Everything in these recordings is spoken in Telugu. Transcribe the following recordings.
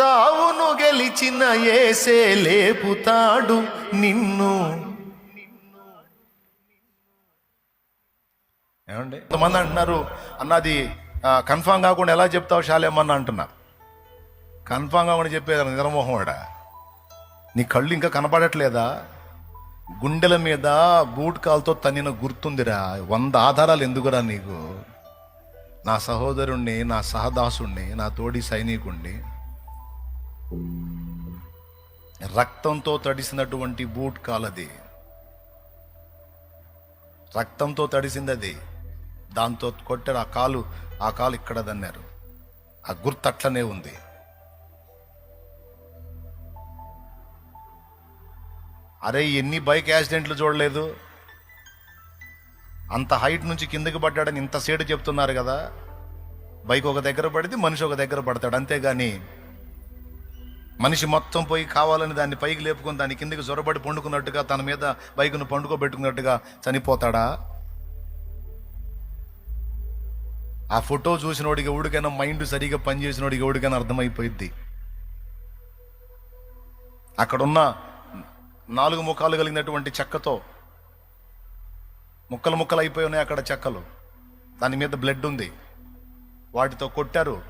చావును గెలిచిన ఏసే లేపుతాడు నిన్ను. ఏమండి? కొంతమంది అంటున్నారు అన్నది కన్ఫామ్ కాకుండా ఎలా చెప్తావు శాలేమన్న అంటున్నారు. కన్ఫామ్ కాకుండా చెప్పేది నిద్రమోహం నీ కళ్ళు ఇంకా కనపడట్లేదా? గుండెల మీద బూట్ కాల్తో తన్నిన గుర్తుందిరా. వంద ఆధారాలు ఎందుకురా నీకు? నా సహోదరుణ్ణి నా సహదాసుణ్ణి నా తోడి సైనికుణ్ణి రక్తంతో తడిసినటువంటి బూట్ కాలది. రక్తంతో తడిసింది అది దాంతో కొట్టారు. ఆ కాలు ఆ కాలు ఇక్కడ దన్నారు. ఆ గుర్తు అట్లనే ఉంది. అరే ఎన్ని బైక్ యాక్సిడెంట్లు చూడలేదు. అంత హైట్ నుంచి కిందకి పడ్డాడని ఇంత సేటు చెప్తున్నారు కదా. బైక్ ఒక దగ్గర పడితే మనిషి ఒక దగ్గర పడతాడు. అంతేగాని మనిషి మొత్తం పోయి కావాలని దాన్ని పైకి లేపుకొని దాని కిందకి జొరబడి పండుకున్నట్టుగా తన మీద బైకును పండుకోబెట్టుకున్నట్టుగా చనిపోతాడా? ఆ ఫోటో చూసినోడికి ఎవడికైనా మైండ్ సరిగా పనిచేసినోడికి ఎవడికైనా అర్థమైపోయింది అక్కడున్న నాలుగు ముఖాలు కలిగినటువంటి చెక్కతో ముక్కలు ముక్కలు అయిపోయి ఉన్నాయి అక్కడ చెక్కలు. దాని మీద బ్లడ్ ఉంది. వాటితో కొట్టారు.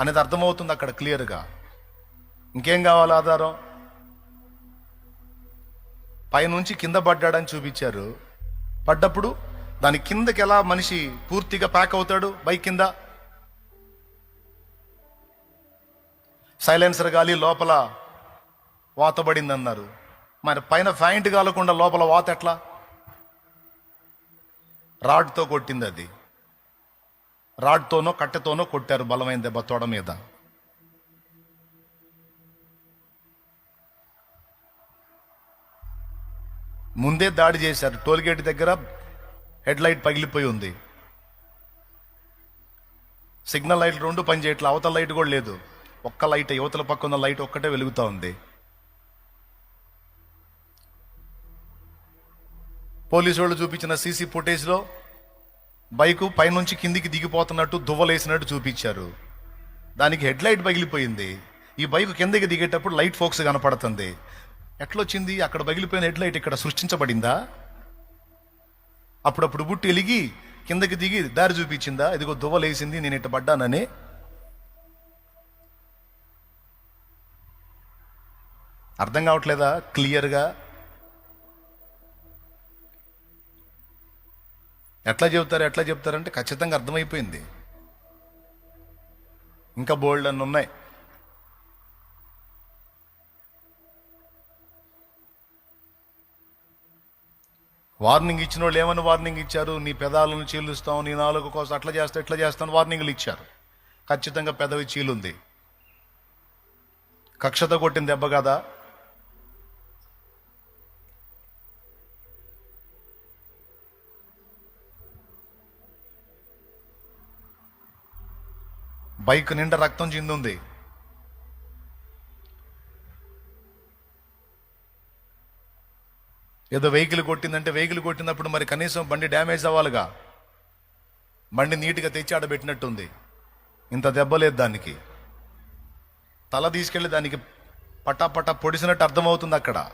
అనేది అర్థమవుతుంది అక్కడ క్లియర్గా. ఇంకేం కావాలి ఆధారం? పైనుంచి కింద పడ్డాడని చూపించారు. పడ్డప్పుడు దాని కిందకి ఎలా మనిషి పూర్తిగా ప్యాక్ అవుతాడు? బైక్ కింద. సైలెన్సర్ గాలి లోపల వాతబడింది అన్నారు మరి పైన ఫ్యాంట్ కాలకుండా లోపల వాత ఎట్లా? రాడ్తో కొట్టింది అది. రాడ్తోనో కట్టెతోనో కొట్టారు బలమైన దెబ్బ తోడ మీద. ముందే దాడి చేశారు. టోల్గేట్ దగ్గర హెడ్ లైట్ పగిలిపోయి ఉంది. సిగ్నల్ లైట్లు రెండు పనిచేయట్లే అవతల లైట్ కూడా లేదు. ఒక్క లైట్ యువతల పక్క ఉన్న లైట్ ఒక్కటే వెలుగుతూ ఉంది. పోలీసు వాళ్ళు చూపించిన సీసీ ఫుటేజ్లో బైకు పైనుంచి కిందికి దిగిపోతున్నట్టు దువ్వలేసినట్టు చూపించారు. దానికి హెడ్ లైట్ పగిలిపోయింది. ఈ బైక్ కిందకి దిగేటప్పుడు లైట్ ఫోక్స్ కనపడుతుంది. ఎట్లొచ్చింది? అక్కడ పగిలిపోయిన హెడ్ లైట్ ఇక్కడ సృష్టించబడిందా? అప్పుడప్పుడు బుట్టి ఎలిగి కిందకి దిగి దారి చూపించిందా? ఇదిగో దువ్వలేసింది నేను ఇట్ట పడ్డానని. అర్థం కావట్లేదా? క్లియర్గా? ఎట్లా చెబుతారు ఎట్లా చెప్తారంటే ఖచ్చితంగా అర్థమైపోయింది. ఇంకా బోల్డ్ అన్ని ఉన్నాయి వార్నింగ్ ఇచ్చిన వాళ్ళు ఏమని వార్నింగ్ ఇచ్చారు? నీ పెదాలను చీలుస్తాం నీ నాలుగు కోసం అట్లా చేస్తా ఇట్లా చేస్తాను వార్నింగ్లు ఇచ్చారు. ఖచ్చితంగా పెదవి చీలుంది. కక్షత కొట్టిన దెబ్బ కదా? బైక్ నిండా రక్తం చిందుంది. ఏదో వెహికల్ కొట్టిందంటే వెహికల్ కొట్టినప్పుడు మరి కనీసం బండి డ్యామేజ్ అవ్వాలిగా? బండి నీట్గా తెచ్చి ఆడబెట్టినట్టుంది ఇంత దెబ్బ లేదు దానికి. తల తీసుకెళ్ళి దానికి పటా పటా పొడిసినట్టు అర్థమవుతుంది అక్కడ.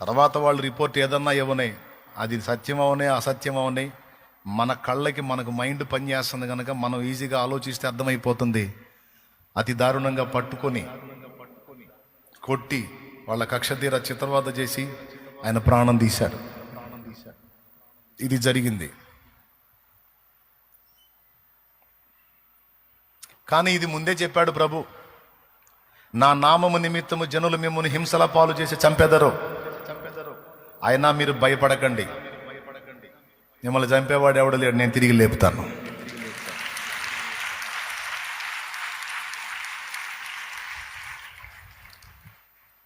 తర్వాత వాళ్ళు రిపోర్ట్ ఏదన్నా ఇవ్వనే అది సత్యం అవనే అసత్యం అవనే మన కళ్ళకి మనకు మైండ్ పనిచేస్తుంది కనుక మనం ఈజీగా ఆలోచిస్తే అర్థమైపోతుంది. అతి దారుణంగా పట్టుకొని కొట్టి వాళ్ళ కక్షతీర చిత్రవాద చేసి ఆయన ప్రాణం తీశాడు. ఇది జరిగింది. కానీ ఇది ముందే చెప్పాడు ప్రభు నా నామము నిమిత్తము జనులు మిమ్మల్ని హింసల పాలు చేసి చంపెదరు. అయినా మీరు భయపడకండి. మిమ్మల్ని చంపేవాడు ఎవడు లేడు నేను తిరిగి లేపుతాను.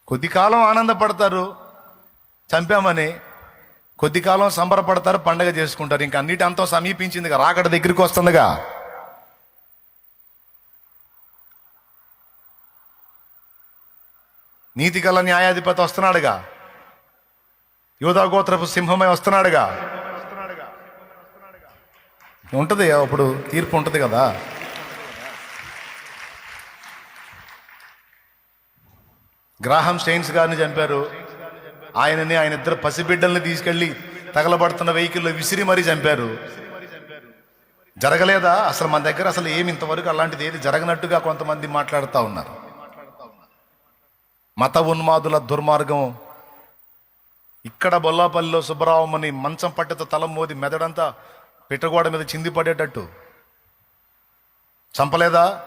కొద్ది కాలం ఆనందపడతారు చంపామని. కొద్ది కాలం సంబరపడతారు పండగ చేసుకుంటారు. ఇంకా అన్నిటి అంతా సమీపించిందిగా రాకడ దగ్గరికి వస్తుందిగా. నీతి గల న్యాయాధిపతి వస్తున్నాడుగా. యోధా గోత్రపు సింహమై వస్తున్నాడుగా. ఉంటుంది అప్పుడు తీర్పు ఉంటుంది కదా. గ్రాహం స్టెయిన్స్ గారిని చంపారు. ఆయనని ఆయన ఇద్దరు పసిబిడ్డల్ని తీసుకెళ్ళి తగలబడుతున్న వెహికల్లో విసిరి మరీ చంపారు. జరగలేదా? అసలు మన దగ్గర అసలు ఏమి ఇంతవరకు అలాంటిది ఏది జరగనట్టుగా కొంతమంది మాట్లాడుతూ ఉన్నారు. మత ఉన్మాదుల దుర్మార్గం. ఇక్కడ బొల్లాపల్లిలో సుబ్బరామని మంచం పట్టెతో తల మోది మెదడంతా పిట్టగోడ మీద చింది పడేటట్టు చంపలేదా?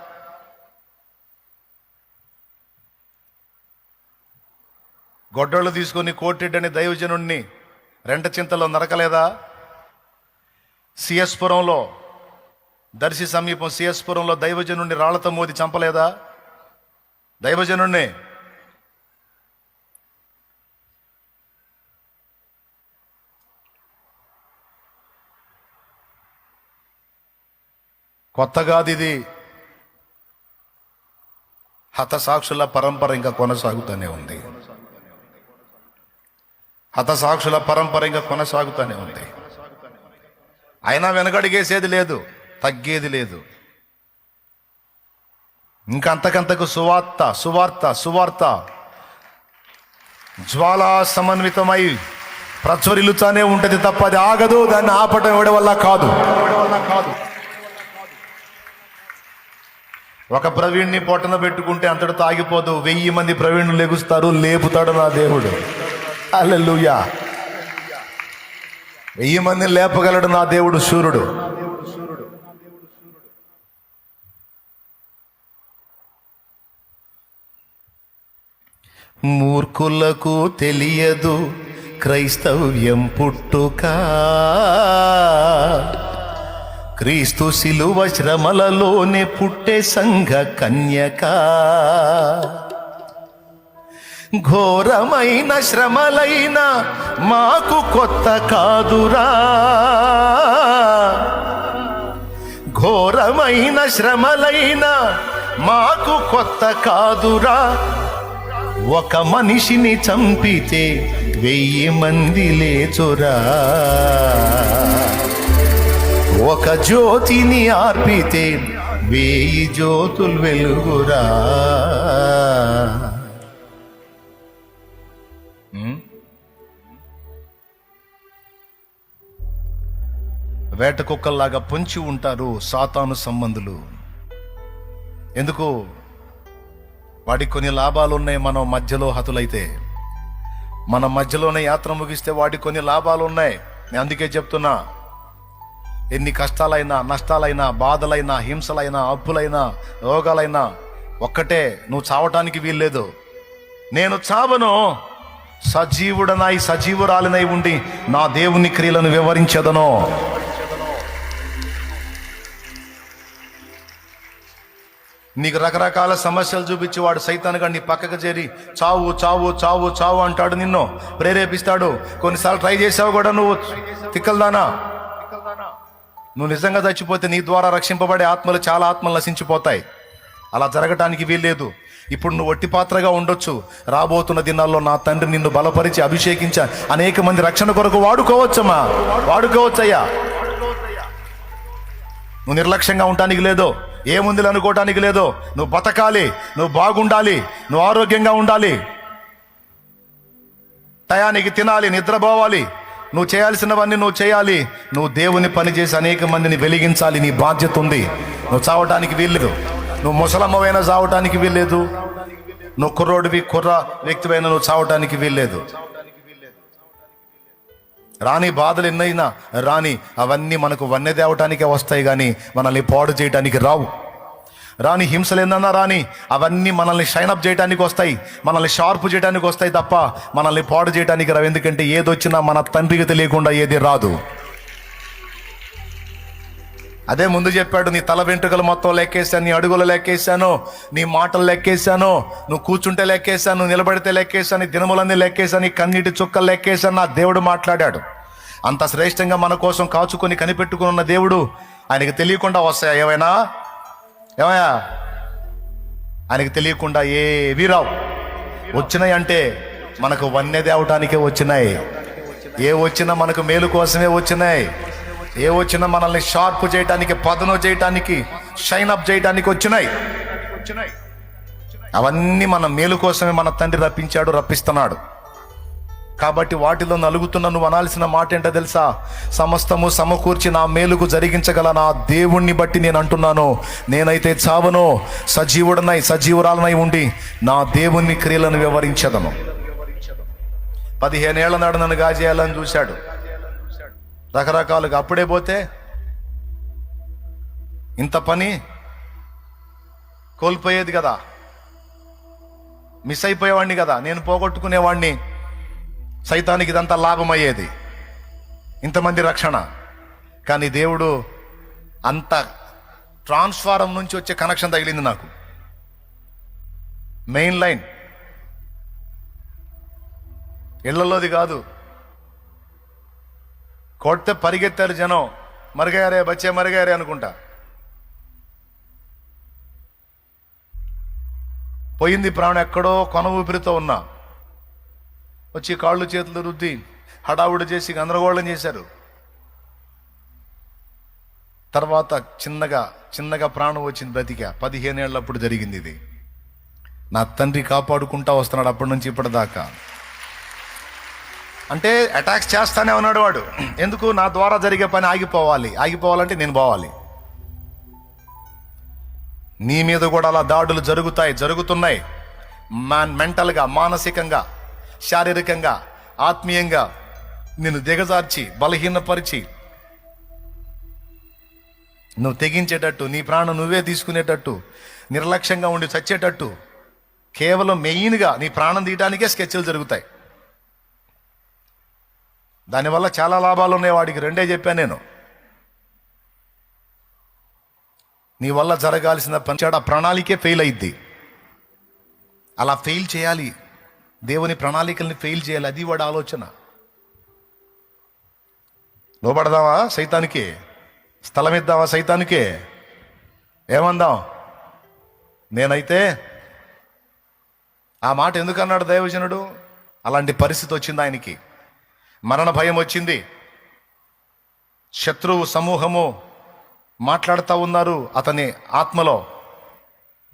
గొడ్డళ్ళు తీసుకొని కోటిడ్డని దైవజనుణ్ణి రెంట చింతలో నరకలేదా? సిఎస్పురంలో దర్శి సమీపం సిఎస్పురంలో దైవజనుణ్ణి రాళ్ళతో మోది చంపలేదా? దైవజనుణ్ణి. కొత్తగాది ఇది హతసాక్షుల పరంపర ఇంకా కొనసాగుతూనే ఉంది. హతసాక్షుల పరంపర ఇంకా కొనసాగుతూనే ఉంది. అయినా వెనకడిగేసేది లేదు తగ్గేది లేదు. ఇంకా అంతకంతకు సువార్త సువార్త సువార్త. జ్వాలా సమన్వితమై ప్రచురిల్లుతానే ఉంటుంది తప్ప అది ఆగదు దాన్ని ఆపటం ఎవడి వల్ల కాదు. కాదు ఒక ప్రవీణ్ణి పొట్టన పెట్టుకుంటే అంతటితో ఆగిపోదు వెయ్యి మంది ప్రవీణులు లెగుస్తారు లేపుతాడు నా దేవుడు. అల్లెలుయా వెయ్యి మందిని లేపగలడు నా దేవుడు సూర్యుడు. మూర్ఖులకు తెలియదు క్రైస్తవ్యం పుట్టుక. క్రీస్తు శిలువ శ్రమలలోనే పుట్టే సంఘ కన్యక. ఘోరమైన శ్రమలైన మాకు కొత్త కాదురా. ఘోరమైన శ్రమలైన మాకు కొత్త కాదురా. ఒక మనిషిని చంపితే వెయ్యి మంది లేచురా. ఒక జ్యోతిని ఆర్పితే వేయి జ్యోతులు వెలుగురా. వేట కుక్కల్లాగా పొంచి ఉంటారు సాతాను సంబంధులు. ఎందుకు? వాడికి కొన్ని లాభాలు ఉన్నాయి మనం మధ్యలో హతులైతే. మన మధ్యలోనే యాత్ర ముగిస్తే వాడికి కొన్ని లాభాలు ఉన్నాయి నేను అందుకే చెప్తున్నా. ఎన్ని కష్టాలైనా నష్టాలైనా బాధలైనా హింసలైనా అప్పులైనా రోగాలైనా ఒక్కటే నువ్వు చావటానికి వీల్లేదు. నేను చావను. సజీవుడనై సజీవురాలినై ఉండి నా దేవుని క్రియలను వివరించదను. నీకు రకరకాల సమస్యలు చూపించి వాడు సైతానుగా నీ పక్కకు చేరి చావు చావు చావు చావు అంటాడు నిన్ను. ప్రేరేపిస్తాడు. కొన్నిసార్లు ట్రై చేసావు కూడా నువ్వు. తిక్కల్దానా? నువ్వు నిజంగా చచ్చిపోతే నీ ద్వారా రక్షింపబడే ఆత్మలు చాలా ఆత్మలు నశించిపోతాయి. అలా జరగటానికి వీల్లేదు. ఇప్పుడు నువ్వు ఒట్టి పాత్రగా ఉండొచ్చు. రాబోతున్న దినాల్లో నా తండ్రి నిన్ను బలపరిచి అభిషేకించ అనేక మంది రక్షణ కొరకు వాడుకోవచ్చమ్మా. వాడుకోవచ్చయ్యా. నువ్వు నిర్లక్ష్యంగా ఉండటానికి లేదో. ఏముంది అనుకోవటానికి లేదో. నువ్వు బతకాలి. నువ్వు బాగుండాలి. నువ్వు ఆరోగ్యంగా ఉండాలి. టయానికి తినాలి నిద్రపోవాలి. నువ్వు చేయాల్సినవన్నీ నువ్వు చేయాలి. నువ్వు దేవుని పనిచేసి అనేక మందిని వెలిగించాలి. నీ బాధ్యత ఉంది. నువ్వు చావటానికి వీల్లేదు. నువ్వు ముసలమ్మవైనా చావటానికి వీల్లేదు. నువ్వు కుర్రోడివి కుర్ర వ్యక్తివైనా నువ్వు చావటానికి వీల్లేదు. రాని బాధలు ఎన్నైనా రాని అవన్నీ మనకు వన్నె తేవటానికే వస్తాయి కానీ మనల్ని పాడు చేయటానికి రావు. రాని హింసలు ఏందన్నా రాని అవన్నీ మనల్ని షైనప్ చేయడానికి వస్తాయి మనల్ని షార్ప్ చేయడానికి వస్తాయి తప్ప మనల్ని పాడు చేయడానికి రావు. ఎందుకంటే ఏదొచ్చినా మన తండ్రికి తెలియకుండా ఏది రాదు. అదే ముందు చెప్పాడు నీ తల వెంట్రుకలు మొత్తం లెక్కేశాను నీ అడుగులు లెక్కేశాను నీ మాటలు లెక్కేశాను నువ్వు కూర్చుంటే లెక్కేశాను నిలబడితే లెక్కేశాను నీ దినములన్నీ లెక్కేశాను నీ కన్నీటి చుక్కలు లెక్కేశాను నా దేవుడు మాట్లాడాడు. అంత శ్రేష్టంగా మన కోసం కాచుకొని కనిపెట్టుకుని ఉన్న దేవుడు ఆయనకి తెలియకుండా వస్తాయా? ఏమైనా? ఏమయ్యా? ఆయనకి తెలియకుండా ఏవి రావు. వచ్చినాయి అంటే మనకు వన్య తేవటానికే వచ్చినాయి. ఏ వచ్చినా మనకు మేలు కోసమే వచ్చినాయి. ఏ వచ్చినా మనల్ని షార్ప్ చేయటానికి పదను చేయటానికి షైన్ అప్ చేయటానికి వచ్చినాయి. అవన్నీ మన మేలు కోసమే మన తండ్రి రప్పించాడు రప్పిస్తున్నాడు. కాబట్టి వాటిలో నలుగుతున్న నువ్వు అనాల్సిన మాట ఏంటో తెలుసా? సమస్తము సమకూర్చి నా మేలుకు జరిగించగల నా దేవుణ్ణి బట్టి నేను అంటున్నాను. నేనైతే చావను సజీవుడనై సజీవురాలనై ఉండి నా దేవుని క్రియలను వివరించదను. పదిహేనేళ్ళ నాడు నన్ను గాజేయాలని చూశాడు. రకరకాలుగా అప్పుడే పోతే ఇంత పని కోల్పోయేది కదా. మిస్ అయిపోయేవాడిని కదా. నేను పోగొట్టుకునేవాడిని సైతానికి ఇదంతా లాభమయ్యేది. ఇంతమంది రక్షణ. కానీ దేవుడు అంత ట్రాన్స్ఫారం నుంచి వచ్చే కనెక్షన్ తగిలింది నాకు. Main line. ఇళ్ళలోది కాదు. కొడితే పరిగెత్తారు జనం. మరిగారే బచ్చే మరిగారే అనుకుంటా. పోయింది ప్రాణం ఎక్కడో కొన ఊపిరితో ఉన్నా. వచ్చి కాళ్ళు చేతులు రుద్ది హడావుడి చేసి గందరగోళం చేశారు. తర్వాత చిన్నగా చిన్నగా ప్రాణం వచ్చింది బ్రతిక పదిహేనేళ్ళప్పుడు జరిగింది ఇది. నా తండ్రి కాపాడుకుంటా వస్తున్నాడు అప్పటి నుంచి ఇప్పటిదాకా. అంటే అటాక్స్ చేస్తానే ఉన్నాడు వాడు. ఎందుకు? నా ద్వారా జరిగే పని ఆగిపోవాలి. ఆగిపోవాలంటే నేను పోవాలి. నీ మీద కూడా అలా దాడులు జరుగుతాయి జరుగుతున్నాయి. మ్యాన్ మెంటల్గా మానసికంగా శారీరకంగా ఆత్మీయంగా నిన్ను దిగజార్చి బలహీనపరిచి నువ్వు తెగించేటట్టు నీ ప్రాణం నువ్వే తీసుకునేటట్టు నిర్లక్ష్యంగా ఉండి చచ్చేటట్టు కేవలం మెయిన్గా నీ ప్రాణం తీయడానికే స్కెచ్లు జరుగుతాయి. దానివల్ల చాలా లాభాలు ఉన్నాయి వాడికి రెండే చెప్పాను నేను. నీ వల్ల జరగాల్సిన పంచాడ ప్రణాళికే ఫెయిల్ అయింది అలా ఫెయిల్ చేయాలి. దేవుని ప్రణాళికల్ని ఫెయిల్ చేయాలి. అది వాడి ఆలోచన. లోపడదావా సైతానికి? స్థలం ఇద్దామా సైతానికి? ఏమందాం? నేనైతే ఆ మాట ఎందుకన్నాడు దైవజనుడు? అలాంటి పరిస్థితి వచ్చింది ఆయనకి. మరణ భయం వచ్చింది. శత్రువు సమూహము మాట్లాడుతూ ఉన్నారు అతని ఆత్మలో.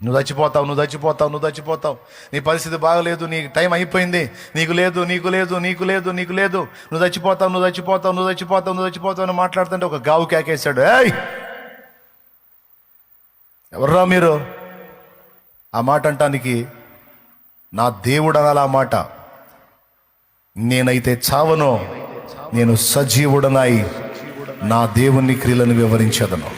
నువ్వు చచ్చిపోతావు నువ్వు చచ్చిపోతావు నువ్వు చచ్చిపోతావు. నీ పరిస్థితి బాగలేదు నీ టైం అయిపోయింది. నీకు లేదు నీకు లేదు నీకు లేదు నీకు లేదు. నువ్వు చచ్చిపోతావు నువ్వు చచ్చిపోతావు నువ్వు చచ్చిపోతావు నువ్వు చచ్చిపోతావు అని మాట్లాడుతుంటే ఒక గావు కేకేశాడు. ఏయ్! ఎవర్రా మీరు? ఆ మాట అంటానికి నా దేవుడు అనాలి ఆ మాట. నేనైతే చావను నేను సజీవుడనై నా దేవుని క్రియలను వివరించదను.